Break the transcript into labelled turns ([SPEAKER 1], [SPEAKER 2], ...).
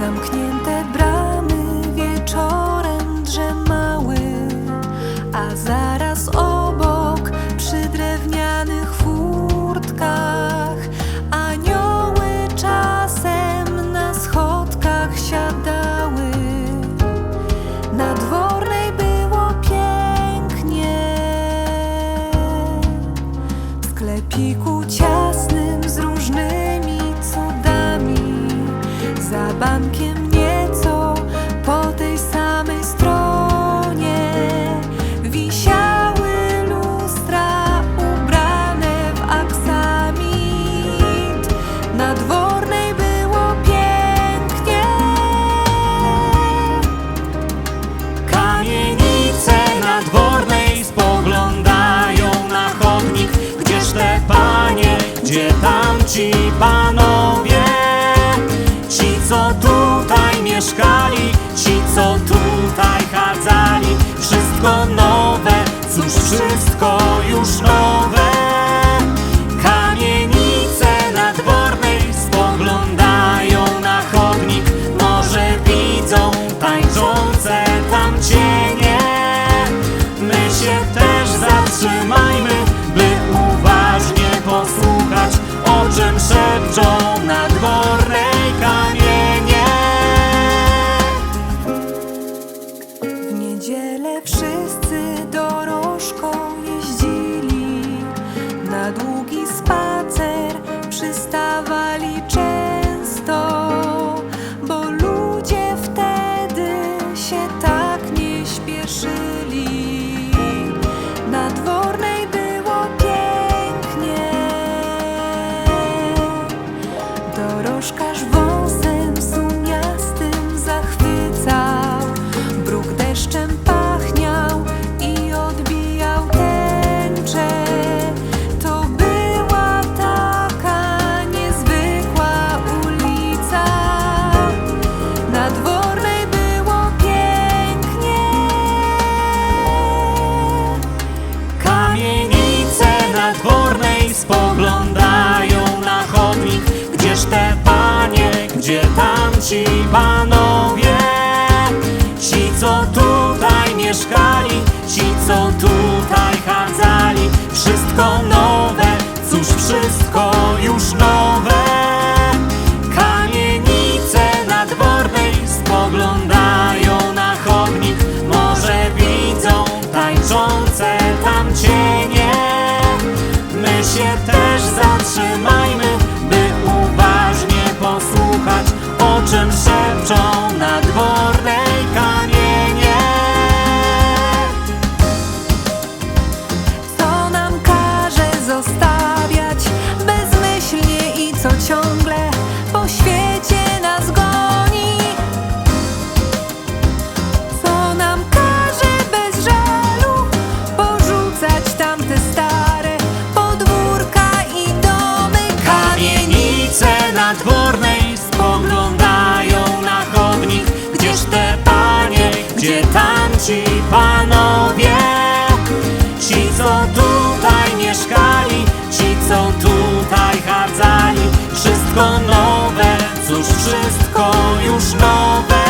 [SPEAKER 1] Zamknięte bramy wieczorem drzemały, a zaraz obok przy drewnianych furtkach anioły czasem na schodkach siadały. Na dwornej było pięknie. W sklepiku ciasnym z cudami, za bankiem nieco po tej samej stronie wisiały lustra ubrane w aksamit. Na dwornej było pięknie.
[SPEAKER 2] Kamienice nadwornej spoglądają na chodnik Gdzież te panie, gdzie tamci panowie mieszkali, ci co tutaj chadzali Wszystko nowe, cóż wszystko już nowe zawali czerwony. Te panie, gdzie tamci panowie? Ci co tutaj mieszkali, ci co tutaj chadzali. Wszystko nowe, cóż wszystko już nowe? Kamienice nadwornej spoglądają na chodnik. Może widzą tańczące tam cienie? My się też uważnie posłuchać O czym szepczą kamienie tamci panowie Ci co tutaj mieszkali, ci co tutaj chadzali. Wszystko nowe, cóż wszystko już nowe